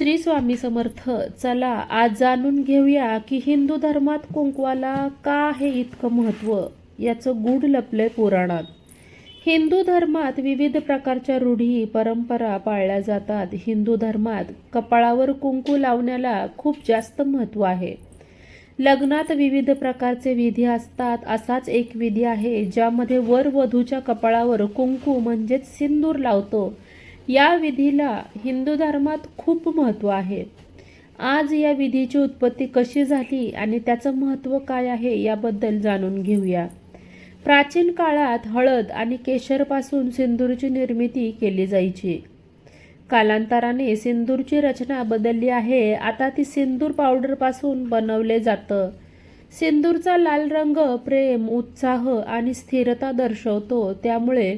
श्री स्वामी समर्थ चला आज जाणून घेऊया की हिंदू धर्मात कुंकवाला का आहे इतकं महत्त्व? याचं गूढ लपलंय पुराणात. हिंदू धर्मात विविध प्रकारच्या रूढी परंपरा पाळल्या जातात. हिंदू धर्मात कपाळावर कुंकू लावण्याला खूप जास्त महत्त्व आहे. लग्नात विविध प्रकारचे विधी असतात. असाच एक विधी आहे ज्यामध्ये वर वधूच्या कपाळावर कुंकू म्हणजेच सिंदूर लावतो. या विधीला हिंदू धर्मात खूप महत्त्व आहे. आज या विधीची उत्पत्ती कशी झाली आणि त्याचं महत्त्व काय आहे याबद्दल जाणून घेऊया. प्राचीन काळात हळद आणि केशरपासून सिंदूरची निर्मिती केली जायची. कालांतराने सिंदूरची रचना बदलली आहे. आता ती सिंदूर पावडरपासून बनवले जातं. सिंदूरचा लाल रंग प्रेम उत्साह आणि स्थिरता दर्शवतो. त्यामुळे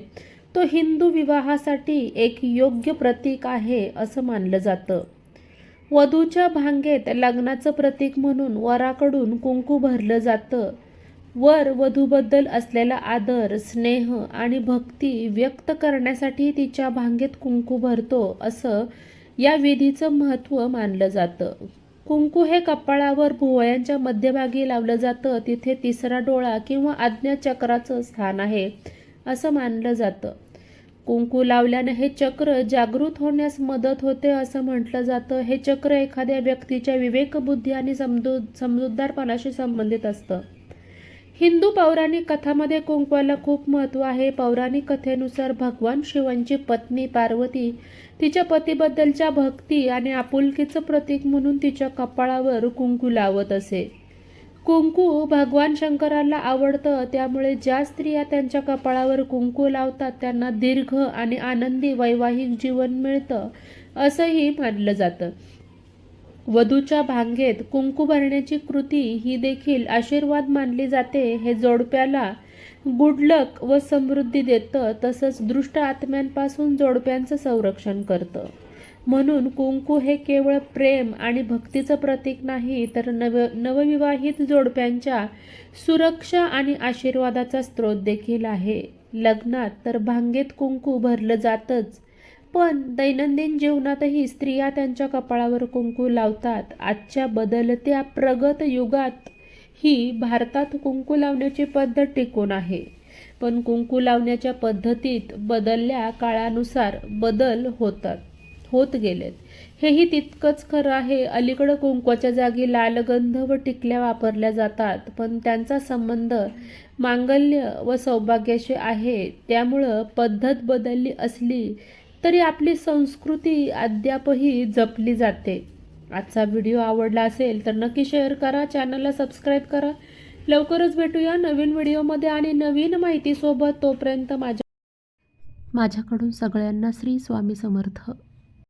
तो हिंदू विवाहासाठी एक योग्य प्रतीक आहे असं मानलं जातं. वधूच्या भांगेत लग्नाचं प्रतीक म्हणून वराकडून कुंकू भरलं जातं. वर वधूबद्दल असलेला आदर स्नेह आणि भक्ती व्यक्त करण्यासाठी तिच्या भांगेत कुंकू भरतो असं या विधीचं महत्त्व मानलं जातं. कुंकू हे कपाळावर भुवयांच्या मध्यभागी लावलं जातं. तिथे तिसरा डोळा किंवा आज्ञाचक्राचं स्थान आहे. असं मानलं जातं. कुंकू लावल्यानं हे चक्र जागृत होण्यास मदत होते असं म्हटलं जातं. हे चक्र एखाद्या व्यक्तीच्या विवेकबुद्धी आणि समजू समजूतदारपणाशी संबंधित असतं. हिंदू पौराणिक कथामध्ये कुंकवाला खूप महत्त्व आहे. पौराणिक कथेनुसार भगवान शिवांची पत्नी पार्वती तिच्या पतीबद्दलच्या भक्ती आणि आपुलकीचं प्रतीक म्हणून तिच्या कपाळावर कुंकू लावत असे. कुंकू भगवान शंकराला आवडतं त्यामुळे ज्या स्त्रिया त्यांच्या कपाळावर कुंकू लावतात त्यांना दीर्घ आणि आनंदी वैवाहिक जीवन मिळतं असंही मानलं जातं. वधूच्या भांगेत कुंकू भरण्याची कृती ही देखील आशीर्वाद मानली जाते. हे जोडप्याला गुडलक व समृद्धी देतं तसंच दृष्ट आत्म्यांपासून जोडप्यांचं संरक्षण करतं. म्हणून कुंकू हे केवळ प्रेम आणि भक्तीचं प्रतीक नाही तर नव नवविवाहित जोडप्यांच्या सुरक्षा आणि आशीर्वादाचा स्रोत देखील आहे. लग्नात तर भांगेत कुंकू भरलं जातंच पण दैनंदिन जीवनातही स्त्रिया त्यांच्या कपाळावर कुंकू लावतात. आजच्या बदलत्या प्रगत युगात ही भारतात कुंकू लावण्याची पद्धत टिकून आहे. पण कुंकू लावण्याच्या पद्धतीत बदलल्या काळानुसार बदल होतात. होत गेलेत. हेही तितकंच खरं आहे अलीकडं कुंकवाच्या जागी लालगंध व टिकल्या वापरल्या जातात पण त्यांचा संबंध मांगल्य व सौभाग्याशी आहे. त्यामुळं पद्धत बदलली असली तरी आपली संस्कृती अद्यापही जपली जाते. आजचा व्हिडिओ आवडला असेल तर नक्की शेअर करा चॅनलला सबस्क्राईब करा. लवकरच भेटूया नवीन व्हिडिओमध्ये आणि नवीन माहितीसोबत तोपर्यंत माझ्या माझ्याकडून सगळ्यांना श्री स्वामी समर्थ.